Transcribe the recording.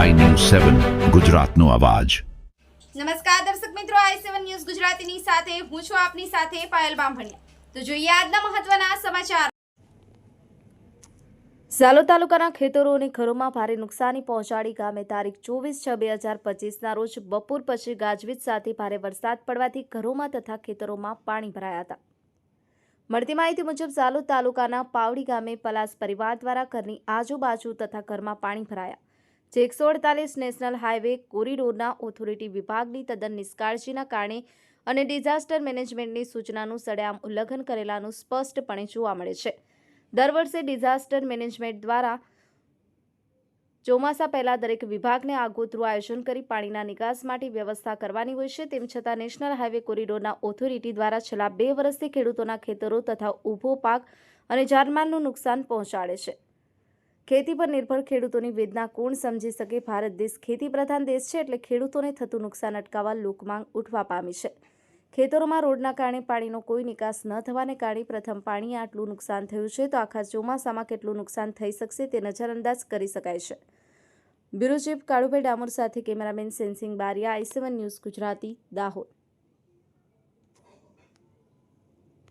સેવન ગુજરાતનો અવાજ. નમસ્કાર દર્શક મિત્રો આઈ સેવન ન્યૂઝ ગુજરાતીની સાથે હું છું આપની સાથે પાયલ બામભણિયા. તો જોઈએ આજના મહત્વના સમાચાર. ઝાલોદ તાલુકાના ખેતરો અને ઘરોમાં ભારે નુકસાની પહોંચાડી ગામે તારીખ ચોવીસ છ બે હજાર પચીસના રોજ બપોર પછી ગાજવીજ સાથે ભારે વરસાદ પડવાથી ઘરોમાં તથા ખેતરોમાં પાણી ભરાયા હતા. મળતી માહિતી મુજબ ઝાલોદ તાલુકાના પાવડી ગામે પલાસ પરિવાર દ્વારા ઘરની આજુબાજુ તથા ઘરમાં પાણી ભરાયા. જે એકસો અડતાલીસ નેશનલ હાઈવે કોરિડોરના ઓથોરિટી વિભાગની તદ્દન નિષ્કાળજીના કારણે અને ડિઝાસ્ટર મેનેજમેન્ટની સૂચનાનું સડેઆમ ઉલ્લંઘન કરેલાનું સ્પષ્ટપણે જોવા મળે છે. દર વર્ષે ડિઝાસ્ટર મેનેજમેન્ટ દ્વારા ચોમાસા પહેલાં દરેક વિભાગને આગોતરું આયોજન કરી પાણીના નિકાસ માટે વ્યવસ્થા કરવાની હોય છે. તેમ છતાં નેશનલ હાઈવે કોરિડોરના ઓથોરિટી દ્વારા છેલ્લા બે વર્ષથી ખેડૂતોના ખેતરો તથા ઊભો પાક અને જાનમાલનું નુકસાન પહોંચાડે છે. ખેતી પર નિર્ભર ખેડૂતોની વેદના કોણ સમજી શકે? ભારત દેશ ખેતી પ્રધાન દેશ છે એટલે ખેડૂતોને થતું નુકસાન અટકાવવા લોકમાંગ ઉઠવા પામી છે. ખેતરોમાં રોડના કારણે પાણીનો કોઈ નિકાસ ન થવાને કારણે પ્રથમ પાણીએ આટલું નુકસાન થયું છે તો આખા ચોમાસામાં કેટલું નુકસાન થઈ શકશે તે નજરઅંદાજ કરી શકાય છે. બ્યુરો ચીફ કાળુભાઈ ડામોર સાથે cameraman Sensing Bariya, I seven news Gujarati, Dahod.